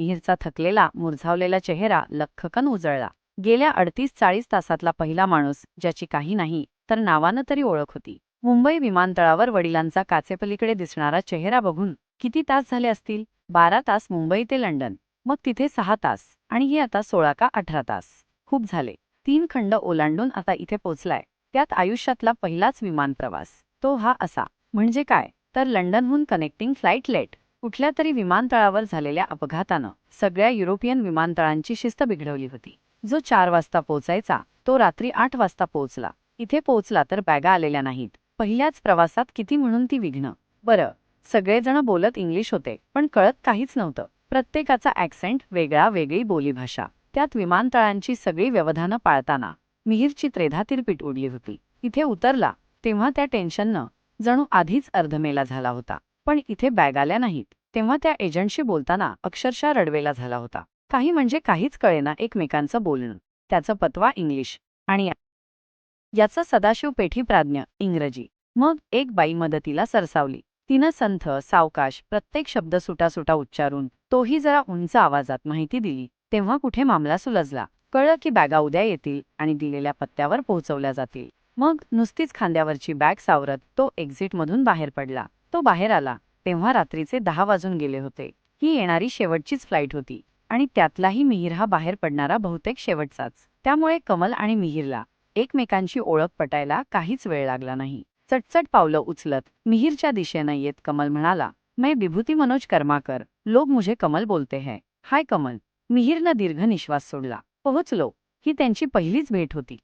मिहीरचा थकलेला मुरझावलेला चेहरा लख्खकन उजळला. गेल्या अडतीस चाळीस तासातला पहिला माणूस ज्याची काही नाही तर नावानं तरी ओळख होती. मुंबई विमानतळावर वडिलांचा काचेपलीकडे दिसणारा चेहरा बघून किती तास झाले असतील? बारा तास मुंबई ते लंडन मग तिथे सहा तास आणि हे आता सोळा का अठरा तास. खूप झाले. तीन खंड ओलांडून आता इथे पोचलाय. त्यात आयुष्यातला पहिलाच विमान प्रवास तो हा असा. म्हणजे काय? तर लंडनहून कनेक्टिंग फ्लाईट लेट. कुठल्या तरी विमानतळावर झालेल्या अपघातानं सगळ्या युरोपियन विमानतळांची शिस्त बिघडवली होती. जो चार वाजता पोहोचायचा तो रात्री आठ वाजता पोहोचला. इथे पोहोचला तर बॅगा आलेल्या नाहीत. पहिल्याच प्रवासात किती म्हणून ती विघ्न. बरं सगळेजण बोलत इंग्लिश होते पण कळत काहीच नव्हतं. प्रत्येकाचा ॲक्सेंट वेगळा वेगळी बोलीभाषा. त्यात विमानतळांची सगळी व्यवधानं पाळताना मिहीरची त्रेधातील पीठ उडली होती. इथे उतरला तेव्हा त्या टेन्शननं जणू आधीच अर्धमेला झाला होता. पण इथे बॅग आल्या नाहीत. तेव्हा त्या एजंटशी बोलताना अक्षरशः रडवेला झाला होता. काही म्हणजे काहीच कळेना एकमेकांचं बोलणं. त्याचं पत्वा इंग्लिश आणि याचं सदाशिव पेठी प्राज्ञ इंग्रजी. मग एक बाई मदतीला सरसावली. तिनं संथ सावकाश प्रत्येक शब्द सुटासुटा उच्चारून तोही जरा उंच आवाजात माहिती दिली. तेव्हा कुठे मामला सुलजला. कळलं की बॅगा उद्या येतील आणि दिलेल्या पत्त्यावर पोहोचवल्या जातील. मग नुसतीच खांद्यावरची बॅग सावरत तो एक्झिटमधून बाहेर पडला. तो बाहेर आला. तेव्हा रात्रीचे दहा वाजून गेले होते. ही येणारी शेवटचीच फ्लाईट होती. आणि त्यातलाही मिहीर हा बाहेर पडणारा बहुतेक शेवटचाच. त्यामुळे कमल आणि मिहीरला एकमेकांची ओळख पटायला काहीच वेळ लागला नाही. चटचट पावलं उचलत मिहीरच्या दिशेनं येत कमल म्हणाला मैं विभूती मनोज कर्माकर. लोग मुझे कमल बोलते हैं. हाय कमल. मिहीरनं दीर्घ निश्वास सोडला. पोहोचलो. ही त्यांची पहिलीच भेट होती.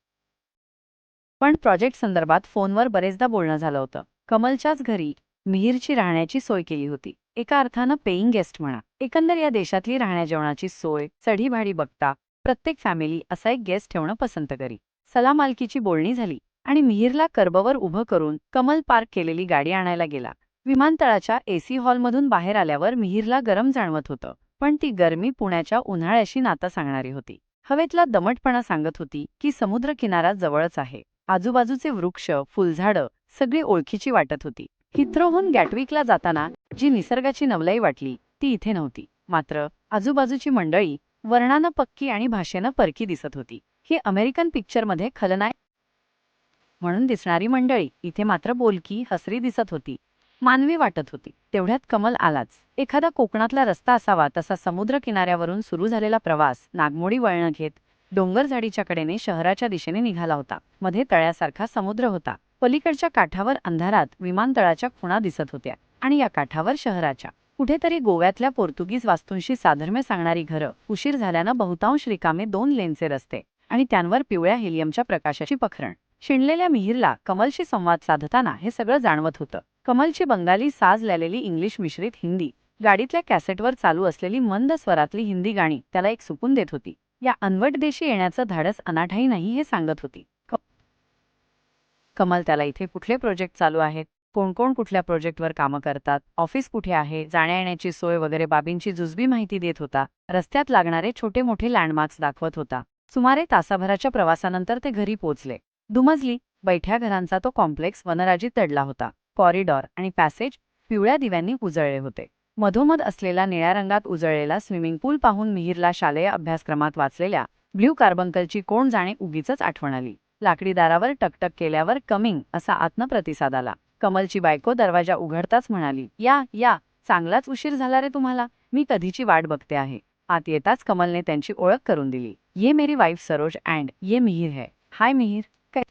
पण प्रोजेक्ट संदर्भात फोनवर बरेचदा बोलणं झालं होतं. कमलच्याच घरी मिहीरची राहण्याची सोय केली होती. एका अर्थानं पेईंग गेस्ट म्हणा. एकंदर या देशातली राहण्या जेवणाची सोय चढीभाडी बघता प्रत्येक फॅमिली असा एक गेस्ट ठेवणं पसंत करी. सलामालकीची बोलणी झाली आणि मिहीरला कर्बवर उभं करून कमल पार्क केलेली गाडी आणायला गेला. विमानतळाच्या एसी हॉलमधून बाहेर आल्यावर मिहीरला गरम जाणवत होतं. पण ती गरमी पुण्याच्या उन्हाळ्याशी नातं सांगणारी होती. हवेतला दमटपणा सांगत होती की समुद्र किनारा जवळच आहे. आजूबाजूचे वृक्ष फुलझाडं सगळी ओळखीची वाटत होती. हिथ्रोहून गॅटविकला जाताना जी निसर्गाची नवलाई वाटली ती इथे नव्हती. मात्र आजूबाजूची मंडळी वर्णानं पक्की आणि भाषेनं परकी दिसत होती. ही अमेरिकन पिक्चरमध्ये खलनाय म्हणून दिसणारी मंडळी इथे मात्र बोलकी हसरी दिसत होती. मानवी वाटत होती. तेवढ्यात कमल आलाच. एखादा कोकणातला रस्ता असावा तसा समुद्र किनाऱ्यावरून सुरू झालेला प्रवास नागमोडी वळणं घेत डोंगर झाडीच्या कडेने शहराच्या दिशेने निघाला होता. मध्ये तळ्यासारखा समुद्र होता. पलीकडच्या काठावर अंधारात विमानतळाच्या खुणा दिसत होत्या आणि या काठावर शहराच्या. कुठेतरी गोव्यातल्या पोर्तुगीज वास्तूंशी साधर्म्य सांगणारी घरं उशीर झाल्यानं बहुतांश रिकामे दोन लेनचे रस्ते आणि त्यांवर पिवळ्या हेलियमच्या प्रकाशाची पखरण शिणलेल्या मिहिरला कमलशी संवाद साधताना हे सगळं जाणवत होतं. कमलची बंगाली साज लालेली इंग्लिश मिश्रित हिंदी. गाडीतल्या कॅसेटवर चालू असलेली मंद स्वरातली हिंदी गाणी त्याला एक सुकून देत होती. या अनवट देशी येण्याचं धाडस अनाठाई नाही हे सांगत होती. कमल त्याला इथे कुठले प्रोजेक्ट चालू आहेत? कोण कोण कुठल्या प्रोजेक्टवर कामं करतात? ऑफिस कुठे आहे? जाण्या येण्याची सोय वगैरे बाबींची जुजबी माहिती देत होता. रस्त्यात लागणारे छोटे मोठे लँडमार्क्स दाखवत होता. सुमारे तासाभराच्या प्रवासानंतर ते घरी पोचले. दुमजली बैठ्या घरांचा तो कॉम्प्लेक्स वनराजीत तडला होता. कॉरिडॉर आणि पॅसेज पिवळ्या दिव्यांनी उजळले होते. मधोमध असलेला निळ्या रंगात उजळलेला स्विमिंग पूल पाहून मिहीरला शालेय अभ्यासक्रमात वाचलेल्या ब्ल्यू कार्बंकलची कोण जाणे उगीच आठवण आली. लाकडी दारावर टकटक केल्यावर कमिंग असा आत्म प्रतिसाद आला. कमलची बायको दरवाजा उघडताच म्हणाली या या चांगलाच उशीर झाला रे तुम्हाला. मी कधीची वाट बघते आहे. आत येताच कमलने त्यांची ओळख करून दिली. ये मेरी वाईफ सरोज अँड ये मिहीर है. हाय मिहीर. काय?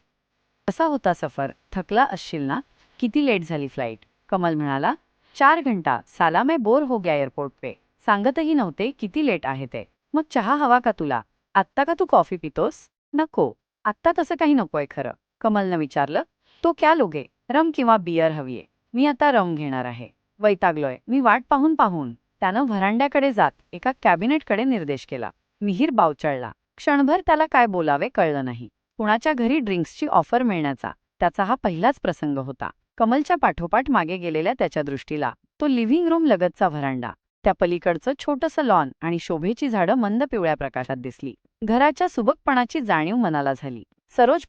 कसा होता सफर? थकला असशील ना? किती लेट झाली फ्लाईट? कमल म्हणाला. चार घंटा साला मैं बोर हो गया एअरपोर्ट पे. सांगतही नव्हते किती लेट आहे ते. मग चहा हवा का तुला? आत्ता का तू कॉफी पितोस? नको. आत्ता तसं काही नकोय खरं. कमलनं विचारलं. तो क्या लोगे? रम किंवा बियर हवीये. मी आता रम घेणार आहे. वैतागलोय. मी वाट पाहून पाहून. त्यानं व्हरांड्याकडे जात एका कॅबिनेटकडे निर्देश केला. मिहीर बावचळला. क्षणभर त्याला काय बोलावे कळलं नाही. कुणाच्या घरी ड्रिंक्सची ऑफर मिळण्याचा त्याचा हा पहिलाच प्रसंग होता. कमलच्या पाठोपाठ मागे गेलेल्या त्याच्या दृष्टीला. तो लिव्हिंग रूम लगतचा व्हरांडा. त्या पलीकडचं छोटंसं लॉन आणि शोभेची झाडं मंद पिवळ्या प्रकाशात दिसली. घराच्या सुबकपणाची जाणीव मनाला झाली. सरोज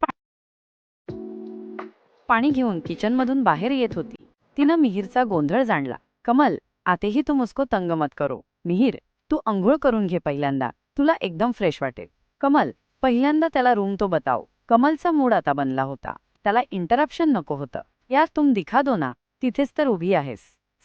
पाणी घेऊन किचनमधून बाहेर येत होती. तिनं मिहीरचा गोंधळ जाणला. कमल आतेही तू मुस्को तंगमत करो. मिहीर तू अंघोळ करून घे पहिल्यांदा. तुला एकदम फ्रेश वाटेल. कमल पहिल्यांदा त्याला रूम तो बताव. कमलचा मूड आता बनला होता. त्याला इंटरप्शन नको होतं. यार तुम दिखा दो ना तिथेच तर उभी आहेस.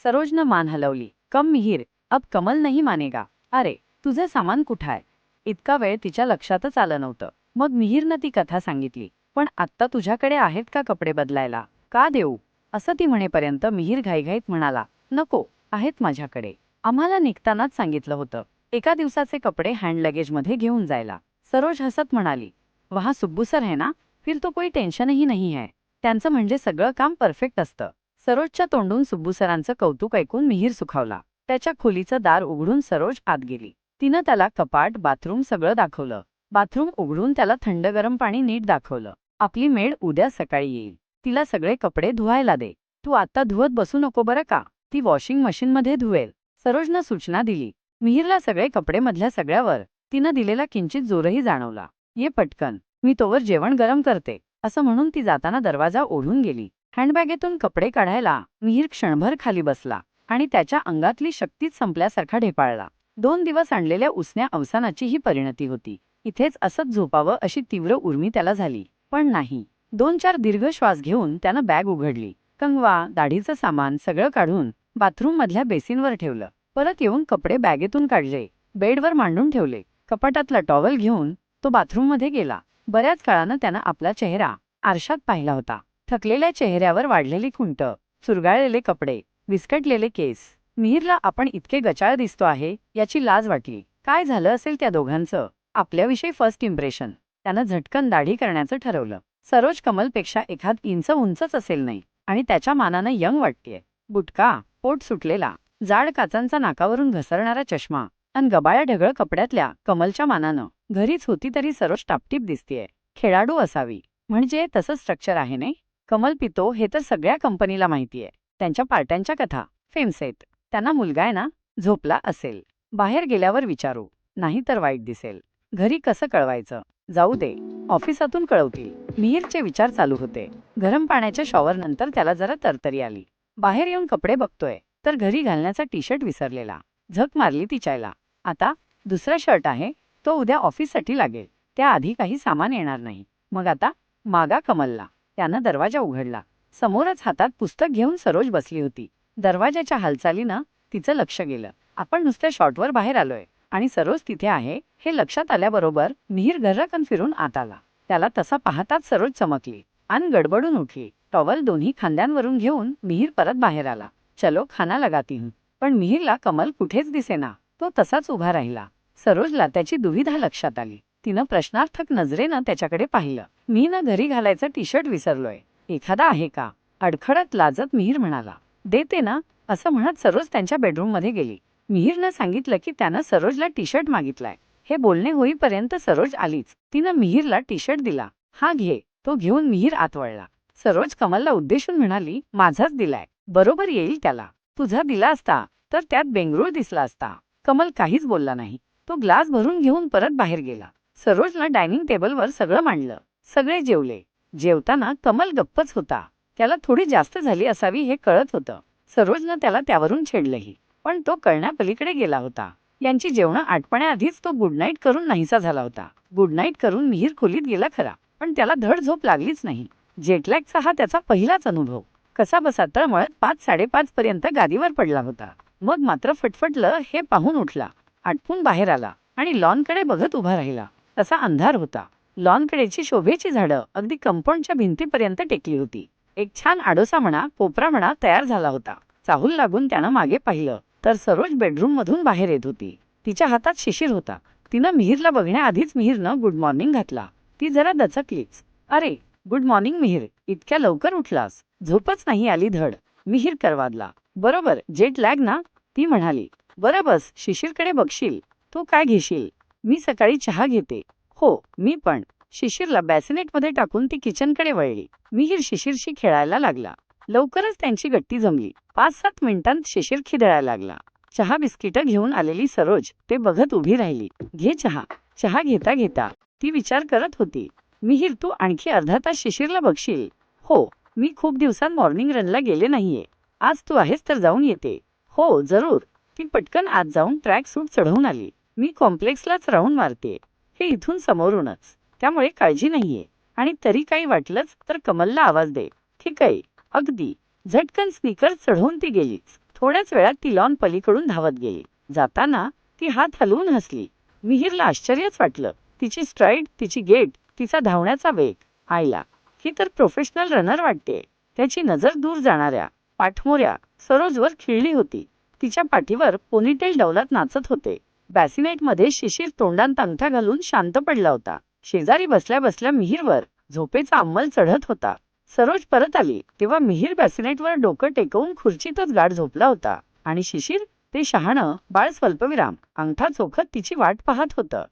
सरोजनं मान हलवली. कम मिहीर अब कमल नाही मानेगा. अरे तुझं सामान कुठं आहे इतका वेळ तिच्या लक्षातच आलं नव्हतं. मग मिहीरनं ती कथा सांगितली. पण आत्ता तुझ्याकडे आहेत का कपडे बदलायला? का देऊ? असं ती म्हणेपर्यंत मिहीर घाईघाईत म्हणाला नको आहेत माझ्याकडे. आम्हाला निघतानाच सांगितलं होतं. एका दिवसाचे कपडे हँड लगेजमध्ये घेऊन जायला. सरोज हसत म्हणाली वहा सुब्बू सर है ना? फिर तो कोई टेन्शनही नाही है. त्यांचं म्हणजे सगळं काम परफेक्ट असतं. सरोजच्या तोंडून सुब्बू सरांचं कौतुक ऐकून मिहीर सुखावला. त्याच्या खोलीचं दार उघडून सरोज आत गेली. तिनं त्याला कपाट बाथरूम सगळं दाखवलं. बाथरूम उघडून त्याला थंड गरम पाणी नीट दाखवलं. आपली मेड उद्या सकाळी येईल. तिला सगळे कपडे धुवायला दे. तू आता धुवत बसू नको बरं का? ती वॉशिंग मशीनमध्ये धुवेल. सरोजनं सूचना दिली. मिहीरला सगळे कपडे मधल्या सगळ्यावर. तिनं दिलेला किंचित जोरही जाणवला. ये पटकन. मी तोवर जेवण गरम करते. असं म्हणून ती जाताना दरवाजा ओढून गेली. हँडबॅगेतून कपडे काढायला मिहीर क्षणभर खाली बसला आणि त्याच्या अंगातली शक्तीच संपल्यासारखा ढेपाळला. दोन दिवस आणलेल्या उसन्या अवसानाची ही परिणती होती. इथेच असंच झोपावं अशी तीव्र उर्मी त्याला झाली. पण नाही. दोन चार दीर्घ श्वास घेऊन त्यानं बॅग उघडली. कंगवा दाढीचं सामान सगळं काढून बाथरूम मधल्या बेसिनवर ठेवलं. परत येऊन कपडे बॅगेतून काढले. बेडवर मांडून ठेवले. कपाटातला टॉवेल घेऊन तो बाथरूममध्ये गेला. बऱ्याच काळानं त्यानं आपला चेहरा आरशात पाहिला होता. थकलेल्या चेहऱ्यावर वाढलेली खुंट चुरगाळलेले कपडे विस्कटलेले केस. मिहीरला आपण इतके गचाळ दिसतो आहे याची लाज वाटली. काय झालं असेल त्या दोघांचं? आपल्याविषयी फर्स्ट इम्प्रेशन त्यानं झटकन दाढी करण्याचं ठरवलं. सरोज कमलपेक्षा एखाद इंच उंचच असेल नाही आणि त्याच्या मानानं यंग वाटतेय. बुटका पोट सुटलेला जाड काचांचा नाकावरून घसरणारा चष्मा अन गबाळ्या ढगळ कपड्यातल्या कमलच्या मानानं. घरीच होती तरी सरोज टापटीप दिसतीये. खेळाडू असावी. म्हणजे तसं स्ट्रक्चर आहे नाही कमल पितो हे तर सगळ्या कंपनीला माहितीये. त्यांच्या पार्ट्यांच्या कथा. फेम्स आहेत त्यांना मुलगा आहे ना? झोपला असेल. बाहेर गेल्यावर विचारू. नाही तर वाईट दिसेल. घरी कसं कळवायचं? जाऊ दे. ऑफिसातून कळवतील. मिहीरचे विचार चालू होते. गरम पाण्याच्या शॉवर नंतर त्याला जरा तरतरी आली. बाहेर येऊन कपडे बघतोय. तर घरी घालण्याचा टी शर्ट विसरलेला. झक मारली तिच्याला. आता दुसरा शर्ट आहे तो उद्या ऑफिससाठी लागेल. त्याआधी काही सामान येणार नाही. मग आता मागा कमलला. त्यानं दरवाजा उघडला. समोरच हातात पुस्तक घेऊन सरोज बसली होती. दरवाजाच्या हालचालीनं तिचं लक्ष गेलं. आपण नुसत्या शॉर्टवर बाहेर आलोय आणि सरोज तिथे आहे हे लक्षात आल्याबरोबर मिहीर घर्रकन फिरून आत आला. त्याला तसा पाहताच सरोज चमकली आणि गडबडून उठली. टॉवल दोन्ही खांद्यांवरून घेऊन मिहीर परत बाहेर आला. चलो खाना लगाती हूं पण मिहीरला कमल कुठेच दिसेना. तो तसाच उभा राहिला. सरोजला त्याची दुविधा लक्षात आली. तिनं प्रश्नार्थक नजरेनं त्याच्याकडे पाहिलं. मी ना घरी घालायचं टी शर्ट विसरलोय. एखादा आहे का? अडखडत लाजत मिहीर म्हणाला. देते ना? असं म्हणत सरोज त्यांच्या बेडरूममध्ये गेली. मिहीरनं सांगितलं की त्यानं सरोजला टी शर्ट मागितलाय. हे बोलणे होईपर्यंत सरोज आलीच. तिनं मिहीरला टी शर्ट दिला. हा घे. तो घेऊन मिहीर आत वळला सरोज कमलला उद्देशून म्हणाली माझाच दिलाय. बरोबर येईल त्याला. तुझा दिला असता तर त्यात बेंगरूळ दिसला असता. कमल काहीच बोलला नाही. तो ग्लास भरून घेऊन परत बाहेर गेला. सरोजनं डायनिंग टेबलवर सगळं मांडलं. सगळे जेवले. जेवताना कमल गप्पच होता. त्याला थोडी जास्त झाली असावी हे कळत होतं. सरोजनं त्याला त्यावरून छेडलंही. पण तो कळण्यापलीकडे गेला होता. यांची जेवणं आटपण्याआधीच तो गुड नाईट करून नाहीसा झाला होता. गुड नाईट करून मिहीर खोलीत गेला खरा. पण त्याला धड झोप लागलीच नाही. जेटलॅगचा हा त्याचा पहिलाच अनुभव. कसा बसा तळमळत पाच साडेपाच पर्यंत गादीवर पडला होता. मग मात्र फटफटलं हे पाहून उठला. आटपून बाहेर आला आणि लॉनकडे बघत उभा राहिला. तसा अंधार होता. लॉनकडेची शोभेची झाडं अगदी कंपाऊंडच्या भिंतीपर्यंत टेकली होती. एक छान आडोसा म्हणा कोपरा म्हणा तयार झाला होता. चाहूल लागून त्यानं मागे पाहिलं तर सरोज बेडरूम मधून बाहेर येत होती. तिच्या हातात शिशिर होता. तिनं मिहीरला बघण्याआधीच मिहीरनं गुड मॉर्निंग घातला. ती जरा दचकलीच. अरे गुड मॉर्निंग मिहीर. इतक्या लवकर उठलास. झोपच नाही आली धड. मिहीर करवादला. बरोबर जेट लॅग ना? ती म्हणाली बरं बस शिशीरकडे बघशील तू काय घेशील? मी सकाळी चहा घेते. हो मी पण. शिशिरला बॅसिनेटमध्ये टाकून ती किचनकडे वळली. मिहीर शिशिरशी खेळायला लागला. लवकरच त्यांची गट्टी जमली. पाच सात मिनिटांत शिशिर खिदळायला लागला. चहा बिस्किटं घेऊन आलेली सरोज ते बघत उभी राहिली. घे चहा. चहा घेता घेता ती विचार करत होती. मिहीर तू आणखी अर्धा तास शिशिरला बघशील? हो मी खूप दिवसांत मॉर्निंग रनला गेले नाहीये. आज तू आहेस तर जाऊन येते. हो जरूर. ती पटकन आत जाऊन ट्रॅक सूट चढवून आली. मी कॉम्प्लेक्सलाच राहून मारते. हे इथून समोरूनच. त्यामुळे काळजी नाहीये. आणि तरी काही वाटलंच तर कमलला आवाज दे. ठीक आहे. अगदी. झटकन स्नीकर चढवून ती गेलीच. थोड्याच वेळात ती लॉन पलीकडून धावत गेली. जाताना ती हात हलवून हसली. मिहीरला आश्चर्यच वाटलं. तिची स्ट्राईड तिची गेट तिचा धावण्याचा वेग. आईला. ही तर प्रोफेशनल रनर वाटते. त्याची नजर दूर जाणाऱ्या. पाठमोऱ्या सरोजवर खिळली होती. तिच्या पाठीवर पोनीटेल डौलात नाचत होते. बॅसिनेटमध्ये शिशिर तोंडात अंगठा घालून शांत पडला होता. शेजारी बसल्या बसल्या मिहीरवर झोपेचा अंमल चढत होता. सरोज परत आली तेव्हा मिहीर बॅसिनेटवर डोकं टेकवून खुर्चीतच गाढ झोपला होता आणि शिशिर ते शहाणं बाळ स्वल्पविराम अंगठा चोखत तिची वाट पाहत होतं.